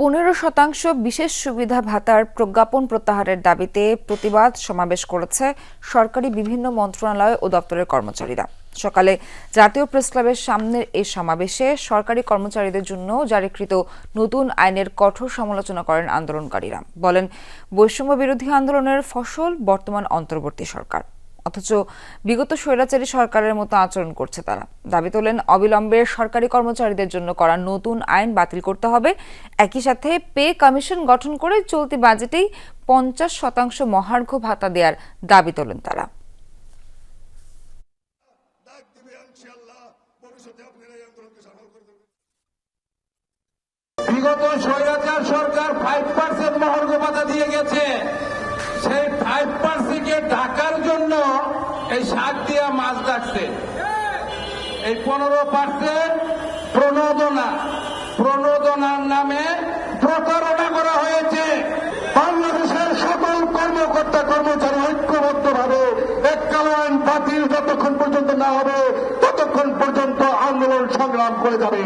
পনেরো শতাংশ বিশেষ সুবিধা ভাতার প্রজ্ঞাপন প্রত্যাহারের দাবিতে প্রতিবাদ সমাবেশ করেছে সরকারি বিভিন্ন মন্ত্রণালয় ও দপ্তরের কর্মচারীরা। সকালে জাতীয় প্রেসক্লাবের সামনের এই সমাবেশে সরকারি কর্মচারীদের জন্য জারিকৃত নতুন আইনের কঠোর সমালোচনা করেন আন্দোলনকারীরা। বলেন বৈষম্য বিরোধী আন্দোলনের ফসল বর্তমান অন্তর্বর্তী সরকার। অথচ বিগত স্বৈরাচারী সরকারের মতো আচরণ করছে তারা। দাবি তোলেন, অবিলম্বে সরকারি কর্মচারীদের জন্য করা নতুন আইন বাতিল করতে হবে। একই সাথে পে কমিশন গঠন করে চলতি বাজেটেই পঞ্চাশ শতাংশ মহার্ঘ ভাতা দেওয়ার দাবি তোলেন তারা। বিগত স্বৈরাচার সরকার ফাইভ পার্সেন্ট মহর্ঘ ভাতা দিয়ে গেছে। এই শাক দিয়া মাছ ডাকছে। এই পনেরো পার্সেন্ট প্রণোদনা। প্রণোদনার নামে প্রতারণা করা হয়েছে। বাংলাদেশের সকল কর্মকর্তা, কর্মচারী ঐক্যবদ্ধভাবে এক কালো আইন বাতিল যতক্ষণ পর্যন্ত না হবে, ততক্ষণ পর্যন্ত আন্দোলন সংগ্রাম করে যাবে।